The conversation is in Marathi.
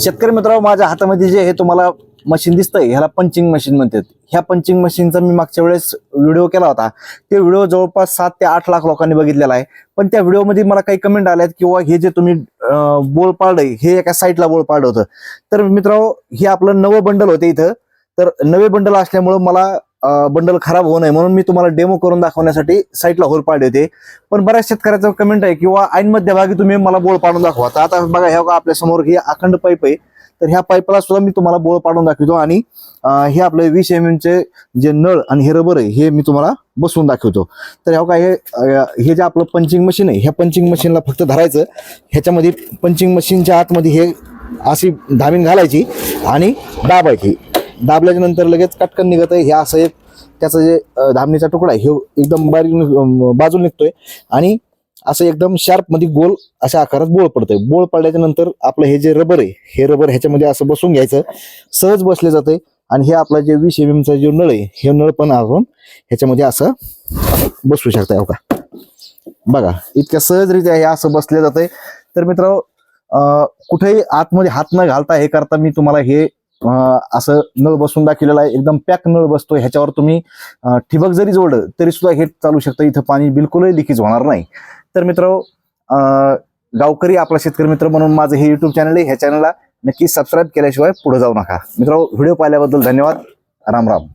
शेतकरी मित्रांनो माझ्या हातामध्ये जे हे तुम्हाला मशीन दिसतंय ह्याला पंचिंग मशीन म्हणतात. ह्या पंचिंग मशीनचा मी मागच्या वेळेस व्हिडिओ केला होता. ते व्हिडिओ जवळपास सात ते आठ लाख लोकांनी बघितलेला आहे. पण त्या व्हिडिओमध्ये मला काही कमेंट आल्यात किंवा हे जे तुम्ही बोल पाडलंय हे एका साईडला बोल पाडलं होतं. तर मित्रांनो हे आपलं नवं बंडल होते इथं. तर नवे बंडल असल्यामुळं मला बंडल खराब होऊ नये म्हणून मी तुम्हाला डेमो करून दाखवण्यासाठी साईटला होल पाडले होते. पण बऱ्याच शेतकऱ्याचं कमेंट आहे किंवा ऐन मध्यभागी तुम्ही मला बोळ पाडून दाखवा. तर आता बघा ह्या आपल्यासमोर ही अखंड पाईप आहे. तर ह्या पाईपला सुद्धा मी तुम्हाला बोळ पाडून दाखवतो आणि हे आपले वीस एम एम चे जे नळ आणि हे रबर आहे हे मी तुम्हाला बसवून दाखवतो. तर ह्या काय हे हे जे आपलं पंचिंग मशीन आहे ह्या पंचिंग मशीनला फक्त धरायचं. ह्याच्यामध्ये पंचिंग मशीनच्या आतमध्ये हे अशी धामीन घालायची आणि दाबायची. दाबल्याच्या नंतर लगेच कटकन निघत आहे. हे असं एक त्याचं जे धामणीचा तुकडा आहे हे एकदम बारीक बाजू बाजूला निघतोय. आणि असं एकदम शार्पमध्ये गोल अशा आकारात बोळ पडतोय. बोळ पडल्याच्या नंतर आपलं हे जे रबर आहे हे रबर ह्याच्यामध्ये असं बसून घ्यायचं. सहज बसले जाते आणि हे आपला जे वीस एम एमचा जो नळ आहे हे नळ पण आपण ह्याच्यामध्ये असं बसू शकता हो का? बघा इतक्या सहजरित्या हे असं बसले जाते तर मित्र कुठेही आतमध्ये हात न घालता हे करता मी तुम्हाला हे असं नळ बसून दाखवलेलं आहे. एकदम पॅक नळ बसतो ह्याच्यावर तुम्ही ठिबक जरी जोडलं तरी सुद्धा हे चालू शकतं. इथं पाणी बिलकुलही लिकेज होणार नाही. तर मित्र गावकरी आपला शेतकरी मित्र म्हणून माझं हे युट्यूब चॅनल आहे. ह्या चॅनलला नक्की सबस्क्राईब केल्याशिवाय पुढे जाऊ नका. मित्र व्हिडिओ पाहिल्याबद्दल धन्यवाद. राम राम.